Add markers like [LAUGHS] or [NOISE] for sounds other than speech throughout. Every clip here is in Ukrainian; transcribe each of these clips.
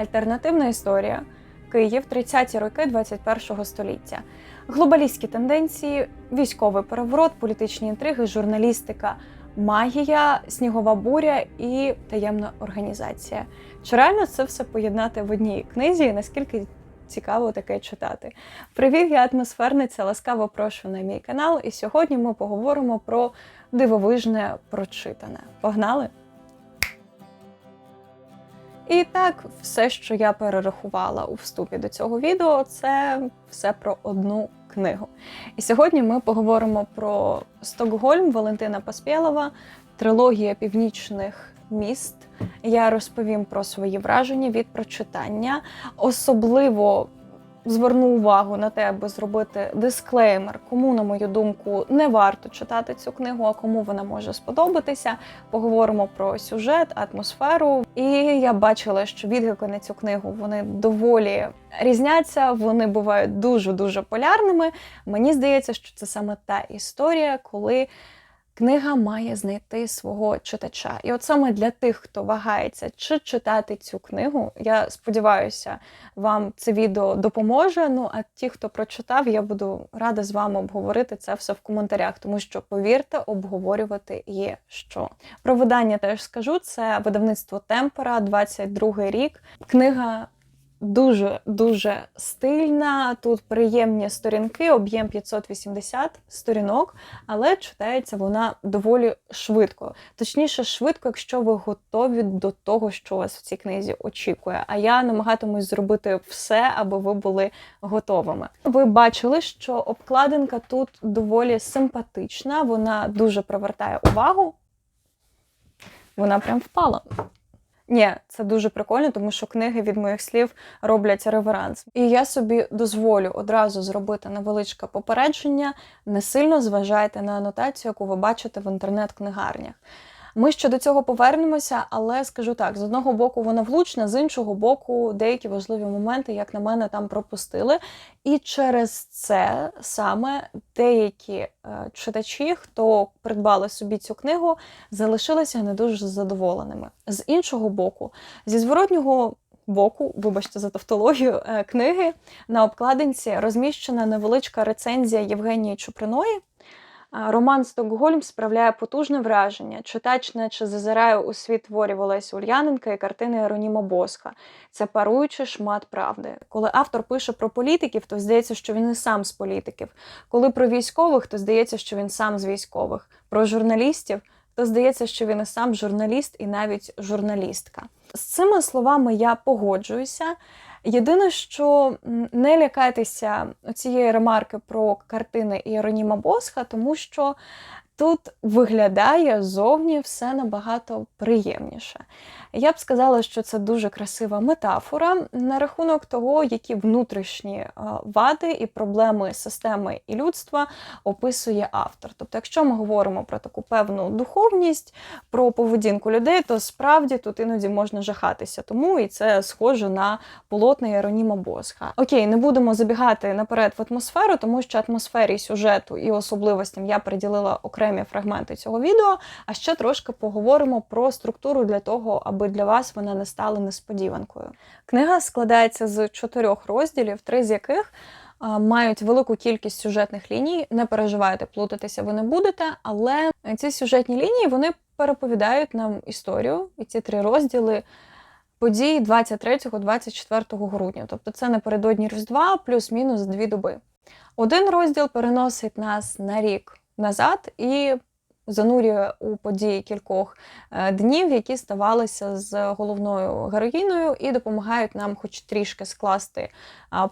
Альтернативна історія. Київ 30-ті роки 21-го століття. Глобалістські тенденції, військовий переворот, політичні інтриги, журналістика, магія, снігова буря і таємна організація. Чи реально це все поєднати в одній книзі? І наскільки цікаво таке читати? Привіт, я атмосферниця. Ласкаво прошу на мій канал. І сьогодні ми поговоримо про дивовижне прочитане. Погнали! І так, все, що я перерахувала у вступі до цього відео, це все про одну книгу. І сьогодні ми поговоримо про Стокгольм Валентина Паспєлова, трилогія північних міст. Я розповім про свої враження від прочитання. Особливо зверну увагу на те, аби зробити дисклеймер, кому, на мою думку, не варто читати цю книгу, а кому вона може сподобатися. Поговоримо про сюжет, атмосферу. І я бачила, що відгуки на цю книгу вони доволі різняться. Вони бувають дуже дуже полярними. Мені здається, що це саме та історія, коли. Книга має знайти свого читача. І от саме для тих, хто вагається, чи читати цю книгу, я сподіваюся, вам це відео допоможе. Ну а ті, хто прочитав, я буду рада з вами обговорити це все в коментарях, тому що, повірте, обговорювати є що. Про видання теж скажу: це видавництво Темпора, 22 рік. Книга дуже дуже стильна. Тут приємні сторінки, об'єм 580 сторінок, але читається вона доволі швидко. Точніше, швидко, якщо ви готові до того, що вас в цій книзі очікує. А я намагатимусь зробити все, аби ви були готовими. Ви бачили, що обкладинка тут доволі симпатична, вона дуже привертає увагу. Вона прям впала. Ні, це дуже прикольно, тому що книги від моїх слів роблять реверанс. І я собі дозволю одразу зробити невеличке попередження. Не сильно зважайте на анотацію, яку ви бачите в інтернет-книгарнях. Ми ще до цього повернемося, але скажу так: з одного боку, вона влучна, з іншого боку, деякі важливі моменти, як на мене, там пропустили. І через це саме деякі е, читачі, хто придбали собі цю книгу, залишилися не дуже задоволеними. З іншого боку, зі зворотнього. Боку, вибачте за тавтологію е, книги на обкладинці розміщена невеличка рецензія Євгенії Чуприної. Роман Стокгольм справляє потужне враження. Читач, наче зазирає у світ творів Олесі Ульяненка і картини Ероніма Босха. Це паруючий шмат правди. Коли автор пише про політиків, то здається, що він і сам з політиків. Коли про військових, то здається, що він сам з військових. Про журналістів, то здається, що він і сам журналіст, і навіть журналістка. З цими словами я погоджуюся. Єдине, що не лякайтеся цієї ремарки про картини Іероніма Босха, тому що тут виглядає зовні все набагато приємніше. Я б сказала, що це дуже красива метафора на рахунок того, які внутрішні е, вади і проблеми системи і людства описує автор. Тобто, якщо ми говоримо про таку певну духовність, про поведінку людей, то справді тут іноді можна жахатися. Тому і це схоже на полотна Єроніма Босха. Окей, не будемо забігати наперед в атмосферу, тому що атмосфері сюжету і особливостям я приділила окремі фрагменти цього відео. А ще трошки поговоримо про структуру для того, аби аби для вас вона не стала несподіванкою. Книга складається з чотирьох розділів, три з яких мають велику кількість сюжетних ліній. Не переживайте, плутатися ви не будете, але ці сюжетні лінії вони переповідають нам історію, і ці три розділи. Події 23-24 грудня, тобто це напередодні Різдва, плюс-мінус дві доби. Один розділ переносить нас на рік назад і занурює у події кількох е, днів, які ставалися з головною героїною, і допомагають нам, хоч трішки скласти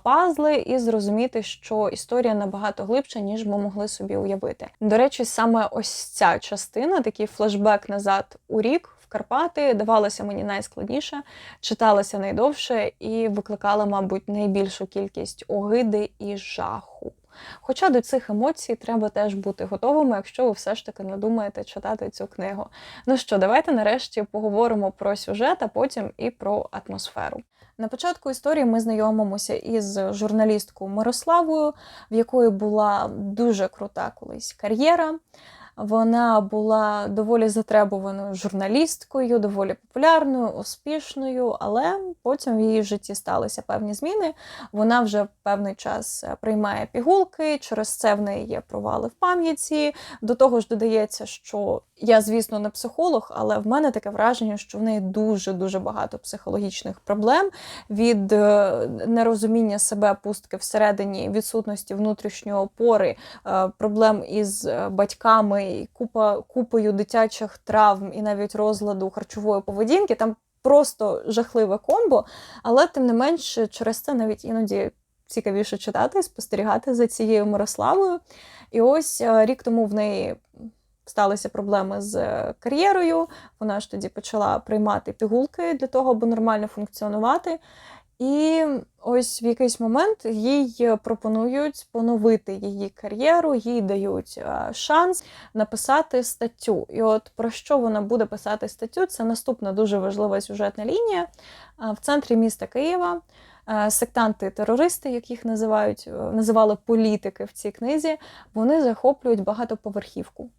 пазли, і зрозуміти, що історія набагато глибша, ніж ми могли собі уявити. До речі, саме ось ця частина, такий флешбек назад у рік. Карпати давалося мені найскладніше, читалася найдовше і викликала, мабуть, найбільшу кількість огиди і жаху. Хоча до цих емоцій треба теж бути готовими, якщо ви все ж таки надумаєте читати цю книгу. Ну що, давайте нарешті поговоримо про сюжет, а потім і про атмосферу. На початку історії ми знайомимося із журналісткою Мирославою, в якої була дуже крута колись кар'єра. Вона була доволі затребуваною журналісткою, доволі популярною, успішною, але потім в її житті сталися певні зміни. Вона вже певний час е, приймає пігулки, через це в неї є провали в пам'яті. До того ж, додається, що я, звісно, не психолог, але в мене таке враження, що в неї дуже дуже багато психологічних проблем від е, нерозуміння себе пустки всередині, відсутності внутрішньої опори, е, проблем із е, батьками, купа купою дитячих травм і навіть розладу харчової поведінки. Там просто жахливе комбо, але тим не менш, через це навіть іноді цікавіше читати, спостерігати за цією Мирославою. І ось рік тому в неї сталися проблеми з е, кар'єрою. Вона ж тоді почала приймати пігулки для того, аби нормально функціонувати. І ось в якийсь момент їй пропонують поновити її кар'єру, їй дають е, шанс написати статтю. І от про що вона буде писати статтю? Це наступна дуже важлива сюжетна лінія Е, в центрі міста Києва. е, Сектанти-терористи, як їх називають, е, називали політики в цій книзі, вони захоплюють багатоповерхівку.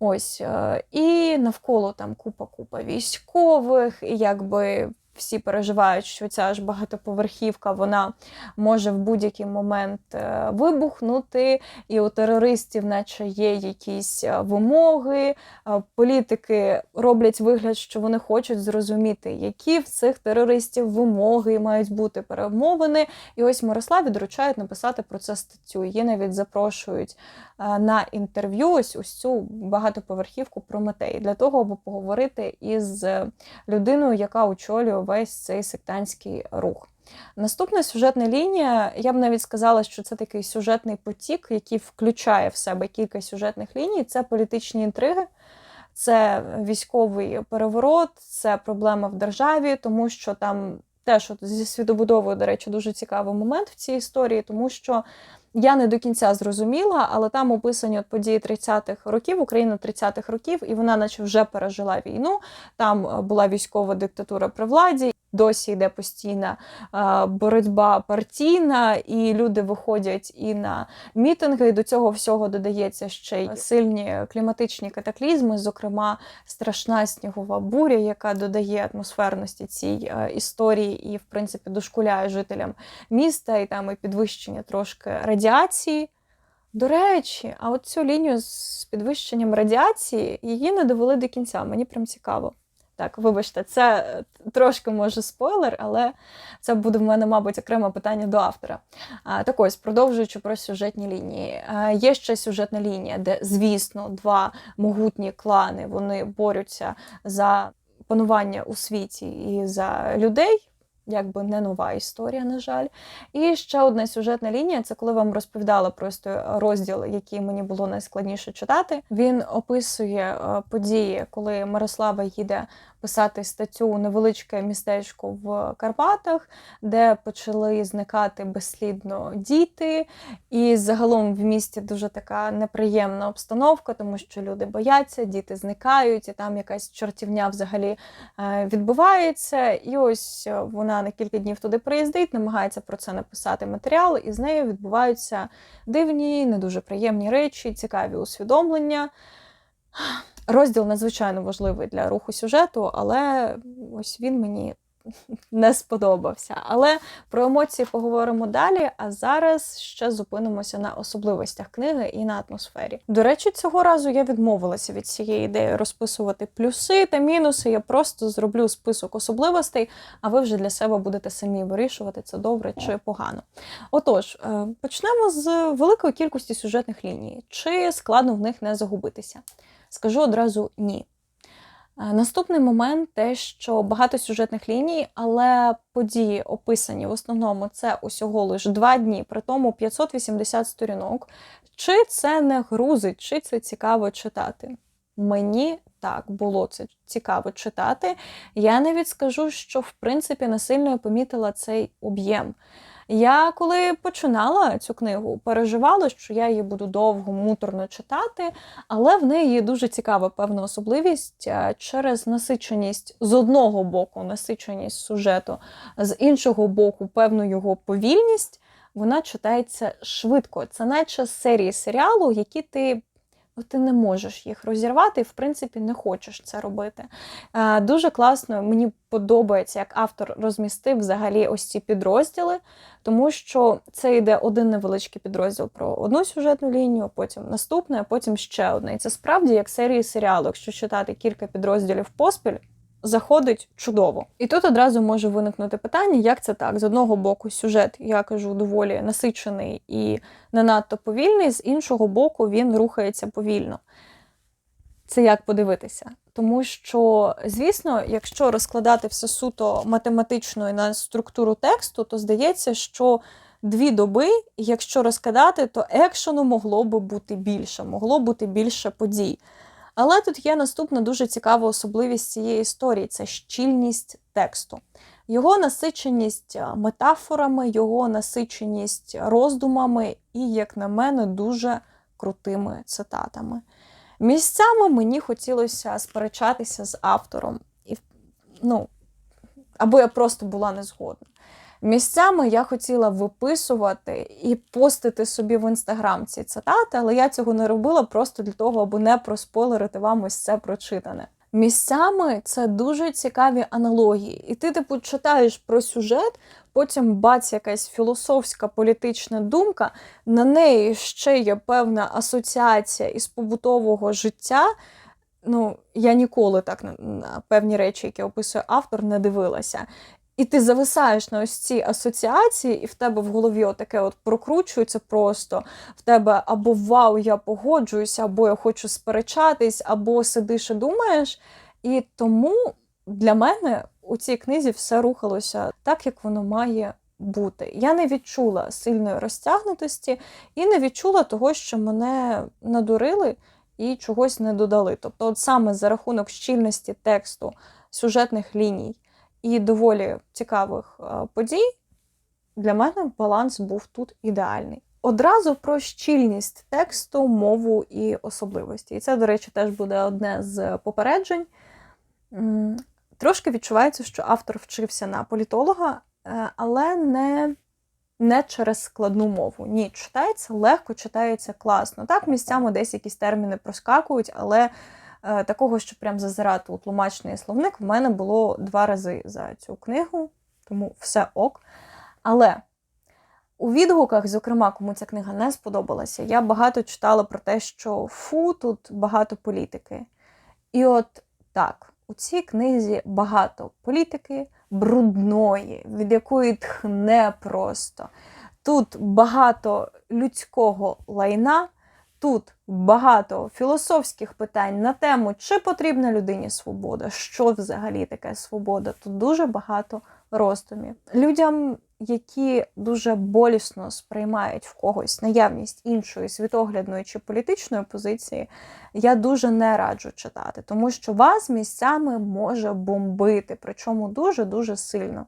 Ось, е, і навколо там купа-купа військових, і якби всі переживають, що ця ж багатоповерхівка вона може в будь-який момент е, вибухнути, і у терористів, наче є якісь е, вимоги. Е, Політики роблять вигляд, що вони хочуть зрозуміти, які в цих терористів вимоги мають бути перемовини. І ось Мирославі доручають написати про це статтю. Її навіть запрошують на інтерв'ю ось ось цю багатоповерхівку Прометей для того, аби поговорити із людиною, яка очолює весь цей сектантський рух. Наступна сюжетна лінія, я б навіть сказала, що це такий сюжетний потік, який включає в себе кілька сюжетних ліній. Це політичні інтриги, це військовий переворот, це проблема в державі, тому що там теж от зі світобудовою, до речі, дуже цікавий момент в цій історії, тому що я не до кінця зрозуміла, але там описані от події 30-х років, Україна 30-х років, і вона, наче вже пережила війну. Там е, була військова диктатура при владі. Досі йде постійна е, боротьба партійна, і люди виходять і на мітинги. І до цього всього додається ще й сильні кліматичні катаклізми, зокрема страшна снігова буря, яка додає атмосферності цій е, історії і, в принципі, дошкуляє жителям міста, і там і підвищення трошки радіації. До речі, а от цю лінію з підвищенням радіації її не довели до кінця. Мені прям цікаво. Так, вибачте, це е, трошки може спойлер, але це буде в мене, мабуть, окреме питання до автора. А, так ось, продовжуючи про сюжетні лінії. А, є ще сюжетна лінія, де, звісно, два могутні клани вони борються за панування у світі і за людей. Якби не нова історія, на жаль. І ще одна сюжетна лінія це коли вам розповідала просто розділ, який мені було найскладніше читати. Він описує е, події, коли Мирослава їде писати статтю невеличке містечко в Карпатах, де почали зникати безслідно діти. І загалом в місті дуже така неприємна обстановка, тому що люди бояться, діти зникають, і там якась чортівня взагалі е, відбувається. І ось е, вона на кілька днів туди приїздить, намагається про це написати матеріал, і з нею відбуваються дивні, не дуже приємні речі, цікаві усвідомлення. Розділ надзвичайно важливий для руху сюжету, але ось він мені [LAUGHS] не сподобався. Але про емоції поговоримо далі. А зараз ще зупинимося на особливостях книги і на атмосфері. До речі, цього разу я відмовилася від цієї ідеї розписувати плюси та мінуси. Я просто зроблю список особливостей, а ви вже для себе будете самі вирішувати, це добре чи погано. Отож, е, почнемо з великої кількості сюжетних ліній. Чи складно в них не загубитися? Скажу одразу ні. Е, Наступний момент те, що багато сюжетних ліній, але події описані в основному це усього лише два дні, при тому 580 сторінок. Чи це не грузить, чи це цікаво читати? Мені так було це цікаво читати. Я навіть скажу, що в принципі насильно помітила цей об'єм. Я коли починала цю книгу, переживала, що я її буду довго, муторно читати, але в неї дуже цікава певна особливість е, через насиченість з одного боку, насиченість сюжету, з іншого боку, певну його повільність. Вона читається швидко. Це наче серії серіалу, які ти ти не можеш їх розірвати, і в принципі не хочеш це робити. Е, Дуже класно, мені подобається, як автор розмістив взагалі ось ці підрозділи, тому що це йде один невеличкий підрозділ про одну сюжетну лінію, потім наступне, а потім ще одне. І це справді як серії серіалу. Якщо читати кілька підрозділів поспіль, заходить чудово. І тут одразу може виникнути питання, як це так? З одного боку, сюжет, я кажу, доволі насичений і не надто повільний, з іншого боку, він рухається повільно. Це як подивитися? Тому що, звісно, якщо розкладати все суто математично і на структуру тексту, то здається, що дві доби, якщо розкладати, то екшену могло би бути більше, могло бути більше подій. Але тут є наступна дуже цікава особливість цієї історії це щільність тексту. Його насиченість е, метафорами, його насиченість роздумами і, як на мене, дуже крутими цитатами. Місцями мені хотілося сперечатися з автором, і, ну, або я просто була не згодна. Місцями я хотіла виписувати і постити собі в інстаграм ці цитати, але я цього не робила просто для того, аби не проспойлерити вам ось це прочитане. Місцями це дуже цікаві аналогії. І ти, типу, читаєш про сюжет, потім бац, якась філософська політична думка, на неї ще є певна асоціація із побутового життя. Ну, я ніколи так на, певні речі, які описує автор, не дивилася. І ти зависаєш на ось ці асоціації, і в тебе в голові отаке от прокручується просто. В тебе або вау, я погоджуюся, або я хочу сперечатись, або сидиш і думаєш. І тому для мене у цій книзі все рухалося так, як воно має бути. Я не відчула сильної розтягнутості і не відчула того, що мене надурили і чогось не додали. Тобто, от саме за рахунок щільності тексту, сюжетних ліній і доволі цікавих е, подій, для мене баланс був тут ідеальний. Одразу про щільність тексту, мову і особливості. І це, до речі, теж буде одне з попереджень. Трошки відчувається, що автор вчився на політолога, е, але не, не через складну мову. Ні, читається легко, читається класно. Так, місцями десь якісь терміни проскакують, але такого, що прям зазирати у тлумачний словник, в мене було два рази за цю книгу, тому все ок. Але у відгуках, зокрема, кому ця книга не сподобалася, я багато читала про те, що фу, тут багато політики. І от так, у цій книзі багато політики брудної, від якої тхне просто. Тут багато людського лайна, тут багато філософських питань на тему, чи потрібна людині свобода, що взагалі таке свобода. Тут дуже багато роздумів. Людям, які дуже болісно сприймають в когось наявність іншої світоглядної чи політичної позиції, я дуже не раджу читати, тому що вас місцями може бомбити, причому дуже-дуже сильно.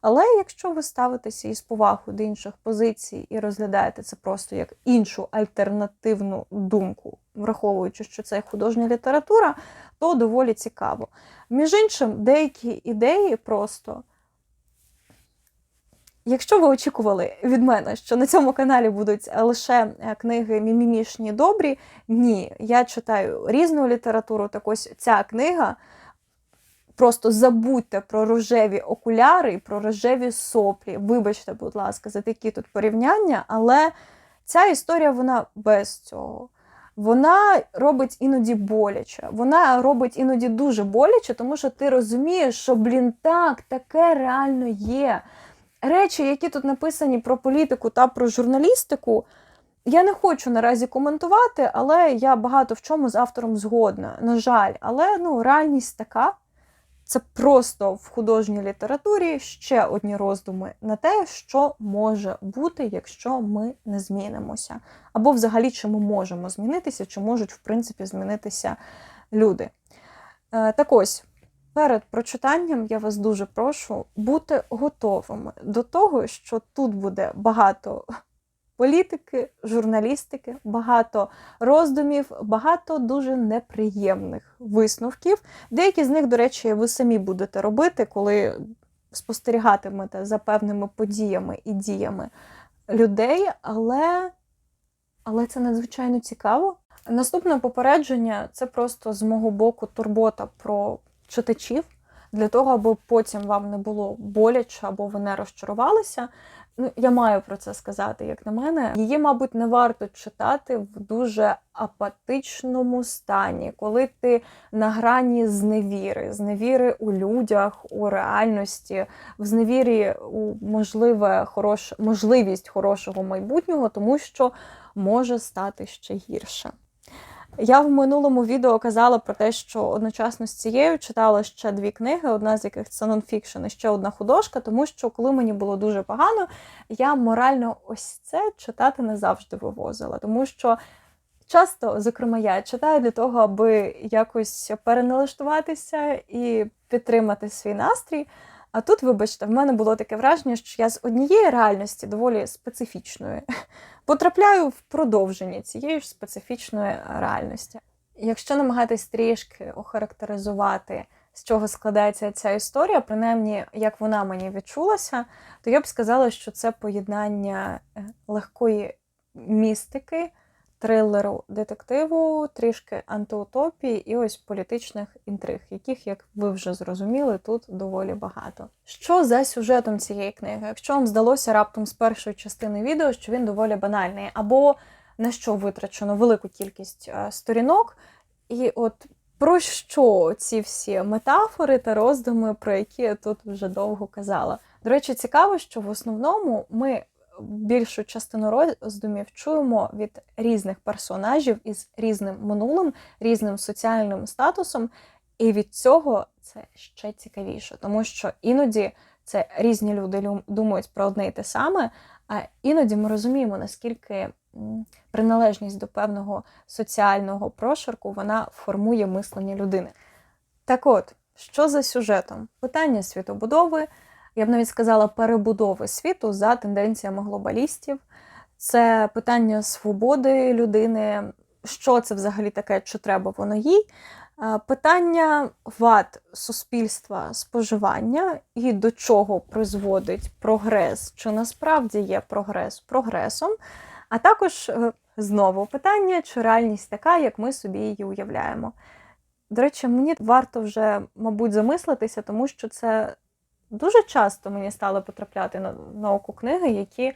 Але якщо ви ставитеся із повагою до інших позицій і розглядаєте це просто як іншу альтернативну думку, враховуючи, що це художня література, то доволі цікаво. Між іншим, деякі ідеї просто. Якщо ви очікували від мене, що на цьому каналі будуть лише е, книги мімімішні добрі, ні, я читаю різну літературу. Так ось ця книга. Просто забудьте про рожеві окуляри і про рожеві соплі. Вибачте, будь ласка, за такі тут порівняння, але ця історія вона без цього. Вона робить іноді боляче. Вона робить іноді дуже боляче, тому що ти розумієш, що, блін, так, таке реально є. Речі, які тут написані про політику та про журналістику, я не хочу наразі коментувати, але я багато в чому з автором згодна. На жаль, але ну, реальність така. Це просто в художній літературі ще одні роздуми на те, що може бути, якщо ми не змінимося. Або взагалі, чи ми можемо змінитися, чи можуть, в принципі, змінитися люди. Е, так ось, перед прочитанням я вас дуже прошу бути готовими до того, що тут буде багато політики, журналістики, багато роздумів, багато дуже неприємних висновків. Деякі з них, до речі, ви самі будете робити, коли спостерігатимете за певними подіями і діями людей, але, але це надзвичайно цікаво. Наступне попередження це просто з мого боку турбота про читачів для того, аби потім вам не було боляче або ви не розчарувалися. Ну, я маю про це сказати, як на мене. Її, мабуть, не варто читати в дуже апатичному стані, коли ти на грані зневіри, зневіри у людях, у реальності, в зневірі у можливе хорош... можливість хорошого майбутнього, тому що може стати ще гірше. Я в минулому відео казала про те, що одночасно з цією читала ще дві книги, одна з яких це нонфікшн і ще одна художка, тому що коли мені було дуже погано, я морально ось це читати не завжди вивозила. Тому що часто, зокрема, я читаю для того, аби якось переналаштуватися і підтримати свій настрій. А тут, вибачте, в мене було таке враження, що я з однієї реальності доволі специфічної [LAUGHS] потрапляю в продовження цієї ж специфічної реальності. Якщо намагатись трішки охарактеризувати, з чого складається ця історія, принаймні як вона мені відчулася, то я б сказала, що це поєднання е, легкої містики трилеру детективу, трішки антиутопії і ось політичних інтриг, яких, як ви вже зрозуміли, тут доволі багато. Що за сюжетом цієї книги? Якщо вам здалося раптом з першої частини відео, що він доволі банальний, або на що витрачено велику кількість е, сторінок, і от про що ці всі метафори та роздуми, про які я тут вже довго казала. До речі, цікаво, що в основному ми більшу частину роздумів чуємо від різних персонажів із різним минулим, різним соціальним статусом, і від цього це ще цікавіше, тому що іноді це різні люди думають про одне і те саме, а іноді ми розуміємо, наскільки приналежність до певного соціального прошарку вона формує мислення людини. Так от, що за сюжетом? Питання світобудови я б навіть сказала, перебудови світу за тенденціями глобалістів. Це питання свободи людини, що це взагалі таке, чи треба воно їй. Питання вад суспільства споживання і до чого призводить прогрес, чи насправді є прогрес прогресом. А також е, знову питання, чи реальність така, як ми собі її уявляємо. До речі, мені варто вже, мабуть, замислитися, тому що це Дуже часто мені стали потрапляти на, на око книги, які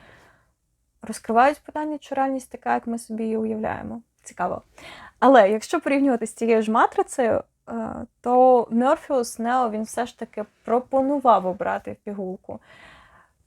розкривають питання, чи реальність така, як ми собі її уявляємо. Цікаво. Але якщо порівнювати з цією ж матрицею, е, то Мерфіус Нео він все ж таки пропонував обрати пігулку.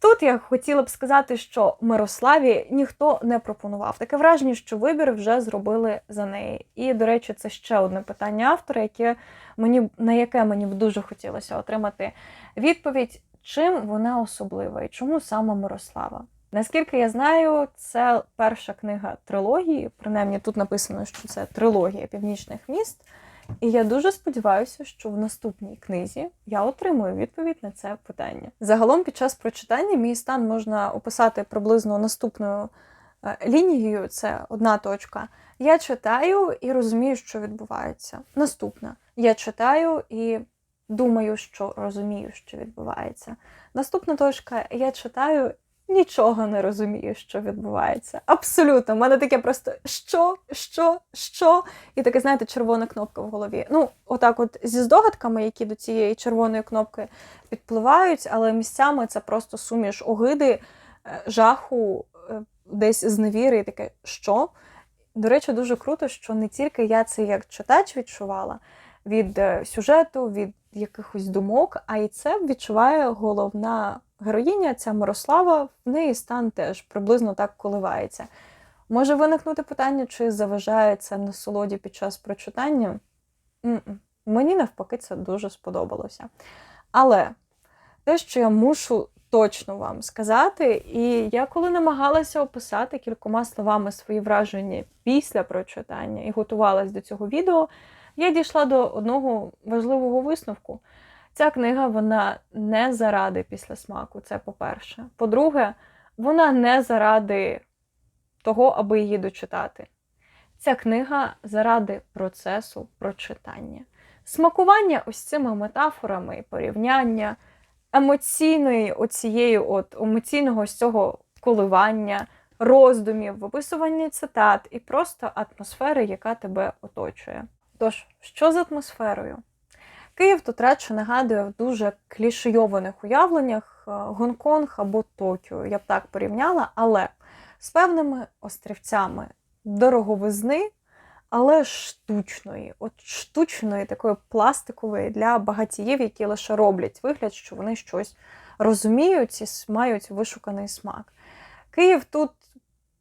Тут я хотіла б сказати, що Мирославі ніхто не пропонував. Таке враження, що вибір вже зробили за неї. І, до речі, це ще одне питання автора, яке мені, на яке мені б дуже хотілося отримати відповідь, чим вона особлива і чому саме Мирослава. Наскільки я знаю, це перша книга трилогії, принаймні тут написано, що це трилогія північних міст. І я дуже сподіваюся, що в наступній книзі я отримую відповідь на це питання. Загалом, під час прочитання мій стан можна описати приблизно наступною е, лінією. Це одна точка. Я читаю і розумію, що відбувається. Наступна. Я читаю і думаю, що розумію, що відбувається. Наступна точка. Я читаю нічого не розумію, що відбувається. Абсолютно, У мене таке просто що, що, що? І таке, знаєте, червона кнопка в голові. Ну, отак, от зі здогадками, які до цієї червоної кнопки підпливають, але місцями це просто суміш огиди, е, жаху, е, десь зневіри, і таке що. До речі, дуже круто, що не тільки я це як читач відчувала від е, сюжету, від якихось думок, а й це відчуває головна героїня, ця Мирослава, в неї стан теж приблизно так коливається. Може виникнути питання, чи заважає це насолоді під час прочитання? М -м. Мені навпаки це дуже сподобалося. Але те, що я мушу точно вам сказати, і я коли намагалася описати кількома словами свої враження після прочитання і готувалась до цього відео, я дійшла до одного важливого висновку. Ця книга вона не заради після смаку, це по-перше. По-друге, вона не заради того, аби її дочитати. Ця книга заради процесу прочитання. Смакування ось цими метафорами порівняння, емоційної оцієї от емоційного ось цього коливання, роздумів, виписування цитат і просто атмосфери, яка тебе оточує. Тож, що з атмосферою? Київ тут радше нагадує в дуже клішейованих уявленнях е, Гонконг або Токіо, я б так порівняла, але з певними острівцями дороговизни, але штучної, от штучної, такої пластикової для багатіїв, які лише роблять вигляд, що вони щось розуміють і мають вишуканий смак. Київ тут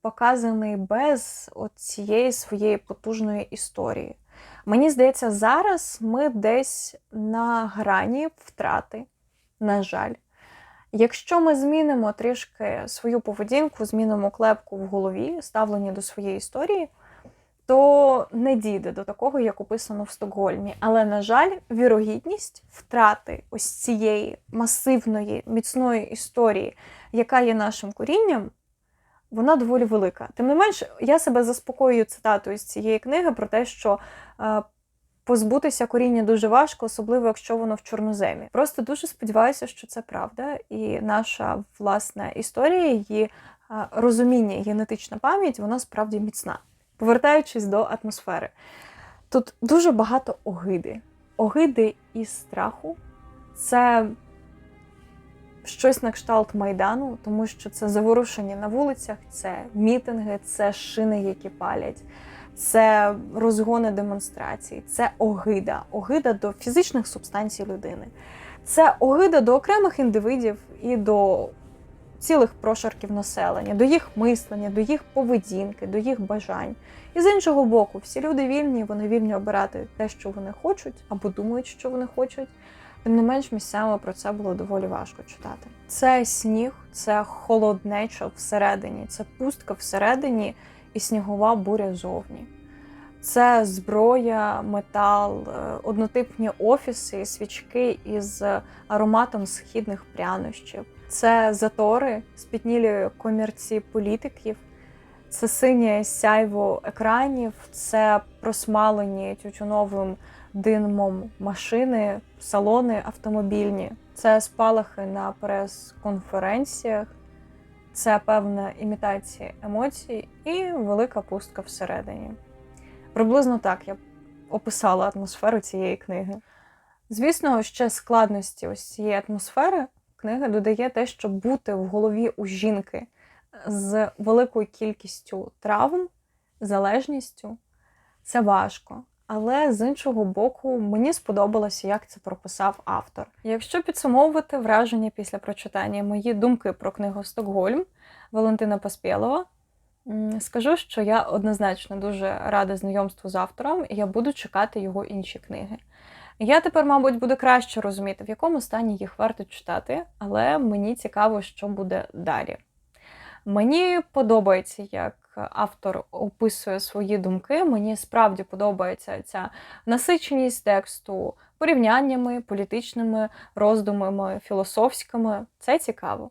показаний без цієї своєї потужної історії. Мені здається, зараз ми десь на грані втрати, на жаль. Якщо ми змінимо трішки свою поведінку, змінимо клепку в голові, ставлення до своєї історії, то не дійде до такого, як описано в Стокгольмі. Але, на жаль, вірогідність втрати ось цієї масивної, міцної історії, яка є нашим корінням, вона доволі велика. Тим не менш, я себе заспокоюю цитатою з цієї книги про те, що е, позбутися коріння дуже важко, особливо якщо воно в чорноземі. Просто дуже сподіваюся, що це правда, і наша власна історія, її е, розуміння, генетична пам'ять, вона справді міцна. Повертаючись до атмосфери, тут дуже багато огиди. Огиди і страху це щось на кшталт майдану, тому що це заворушення на вулицях, це мітинги, це шини, які палять, це розгони демонстрацій, це огида, огида до фізичних субстанцій людини, це огида до окремих індивидів і до цілих прошарків населення, до їх мислення, до їх поведінки, до їх бажань. І з іншого боку, всі люди вільні, вони вільні обирати те, що вони хочуть, або думають, що вони хочуть. Тим не менш, місцями про це було доволі важко читати. Це сніг, це холоднеча всередині, це пустка всередині і снігова буря зовні. Це зброя, метал, е, однотипні офіси, свічки із ароматом східних прянощів. Це затори, спітнілі комірці політиків, це синє сяйво екранів, це просмалені тютюновим димом машини, салони автомобільні. Це спалахи на прес-конференціях, це певна імітація емоцій і велика пустка всередині. Приблизно так я описала атмосферу цієї книги. Звісно, ще складності ось цієї атмосфери книга додає те, що бути в голові у жінки з великою кількістю травм, залежністю це важко. Але з іншого боку, мені сподобалося, як це прописав автор. Якщо підсумовувати враження після прочитання мої думки про книгу Стокгольм Валентина Паспєлова, скажу, що я однозначно дуже рада знайомству з автором, і я буду чекати його інші книги. Я тепер, мабуть, буду краще розуміти, в якому стані їх варто читати, але мені цікаво, що буде далі. Мені подобається, як автор описує свої думки. Мені справді подобається ця насиченість тексту порівняннями, політичними роздумами, філософськими. Це цікаво.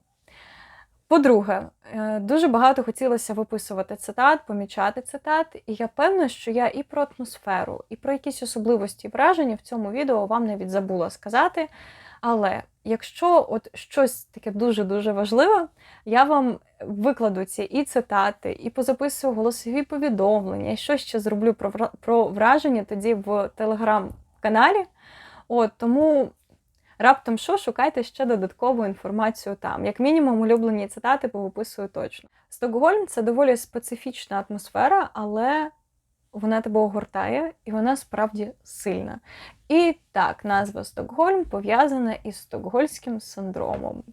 По-друге, е, дуже багато хотілося виписувати цитат, помічати цитат, і я певна, що я і про атмосферу, і про якісь особливості враження в цьому відео вам навіть забула сказати. Але якщо от щось таке дуже-дуже важливе, я вам викладу ці і цитати, і позаписую голосові повідомлення, і що ще зроблю про про враження тоді в телеграм-каналі. От Тому раптом що, шукайте ще додаткову інформацію там. Як мінімум, улюблені цитати повиписую точно. Стокгольм це доволі специфічна атмосфера, але вона тебе огортає, і вона справді сильна. І так, назва Стокгольм пов'язана із стокгольським синдромом.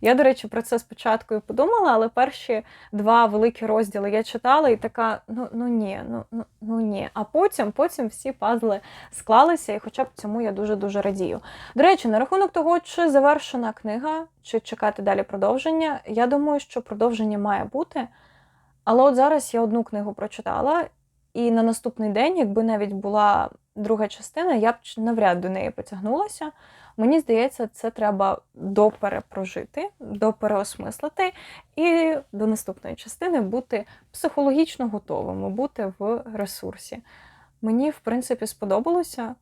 Я, до речі, про це спочатку і подумала, але перші два великі розділи я читала і така: ну ну ні, ну ну, ну ні. А потім потім всі пазли склалися, і хоча б цьому я дуже-дуже радію. До речі, на рахунок того, чи завершена книга, чи чекати далі продовження, я думаю, що продовження має бути. Але от зараз я одну книгу прочитала, і на наступний день, якби навіть була друга частина, я б навряд до неї потягнулася. Мені здається, це треба доперепрожити, допереосмислити, і до наступної частини бути психологічно готовими, бути в ресурсі. Мені, в принципі, сподобалося.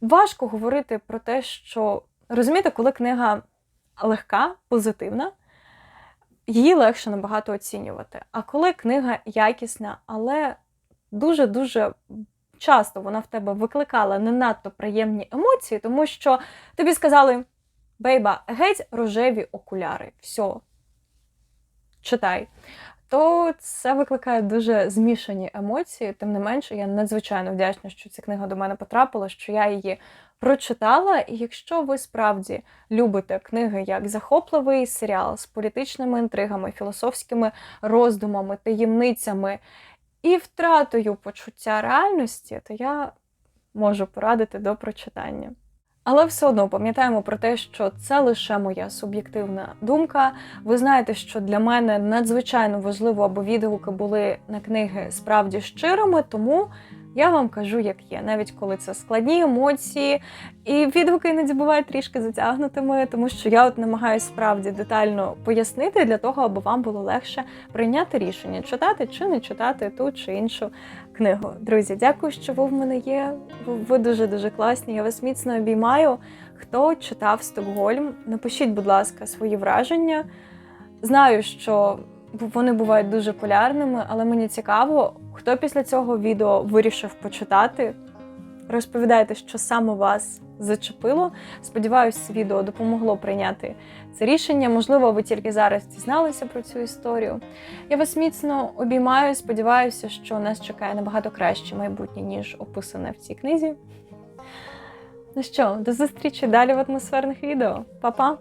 Важко говорити про те, що розумієте, коли книга легка, позитивна, її легше набагато оцінювати. А коли книга якісна, але дуже-дуже часто вона в тебе викликала не надто приємні емоції, тому що тобі сказали: Бейба, геть рожеві окуляри, все, читай. То це викликає дуже змішані емоції. Тим не менше, я надзвичайно вдячна, що ця книга до мене потрапила, що я її прочитала. І якщо ви справді любите книги як захопливий серіал з політичними інтригами, філософськими роздумами, таємницями і втратою почуття реальності, то я можу порадити до прочитання. Але все одно пам'ятаємо про те, що це лише моя суб'єктивна думка. Ви знаєте, що для мене надзвичайно важливо, аби відгуки були на книги справді щирими, тому я вам кажу, як є, навіть коли це складні емоції, і відгуки іноді бувають трішки затягнутими, тому що я от намагаюся справді детально пояснити для того, аби вам було легше прийняти рішення, читати чи не читати ту чи іншу книгу. Друзі, дякую, що ви в мене є. Ви- дуже дуже класні. Я вас міцно обіймаю. Хто читав Стокгольм? Напишіть, будь ласка, свої враження. Знаю, що вони бувають дуже полярними, але мені цікаво, хто після цього відео вирішив почитати. Розповідайте, що саме вас зачепило. Сподіваюсь, відео допомогло прийняти це рішення. Можливо, ви тільки зараз дізналися про цю історію. Я вас міцно обіймаю. Сподіваюся, що нас чекає набагато краще майбутнє, ніж описане в цій книзі. Ну що, до зустрічі далі в атмосферних відео. Па-па!